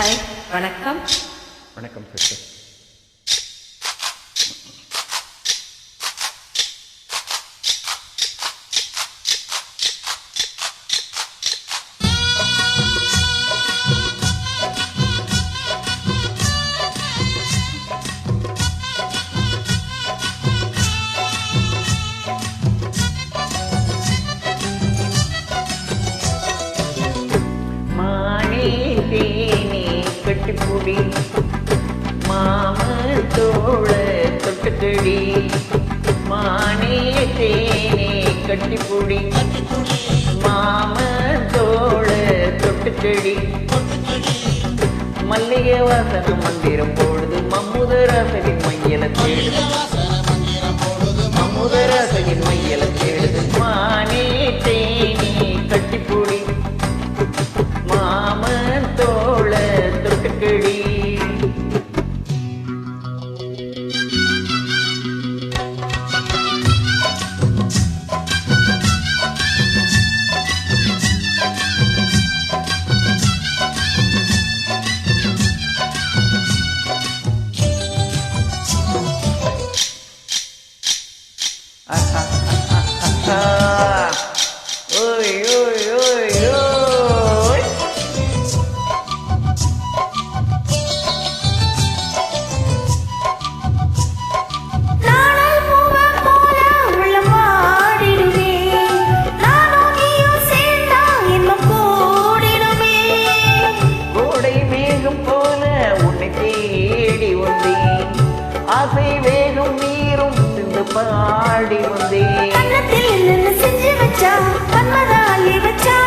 Hi வணக்கம். வணக்கம் sister. கட்டிப்புடி மாம தோழ தொட்டுக்கடி மானே தேனே கட்டிப்புடி மாம தோழ தொட்டுக்கடி மல்லிகை வாசன மந்திரம் பொழுது மம்முதராசனின் மையல தேடுது. மம்முதராசனின் மையல தேடுது. மானே தேனே கட்டிப்புடி மாமன் ஆசை வேகம் நீரும் சிந்து பாடி வந்தேன் செஞ்சு வச்சா, வச்சா.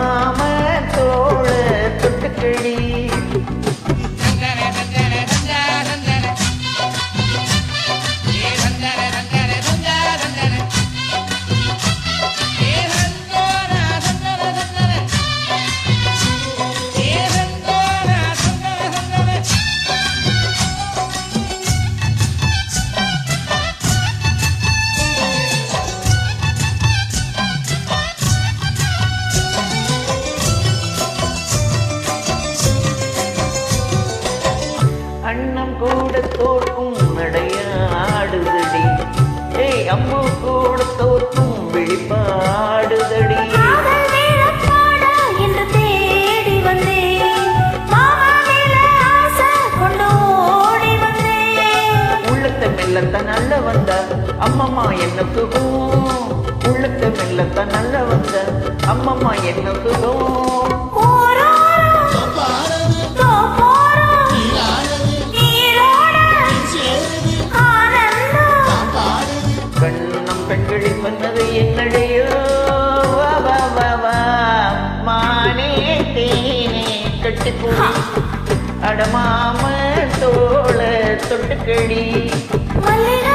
அடமாம தோள தொட்டுக்கடி கூட தோற்கும் நடையாடுதடி ஏய் அம்மு கூட தோற்கும் விழிப்பாடுதடி காதல் மேளம் பாட என்று தேடி வந்தேன். மாமா மேல ஆசை கொண்டு ஓடி வந்தேன். உள்ளத்தை மெல்லத்த நல்ல வந்த அம்மம்மா என்ன சுகம் உள்ளத்தை மெல்லத்த நல்ல வந்த அம்மம்மா என்ன சுகம் பெண்களில் சொன்னது எங்களையோ. மானே தேனே கட்டிப்பூடி அடமாம தோள தொட்டுக்கடி. மல்லிகை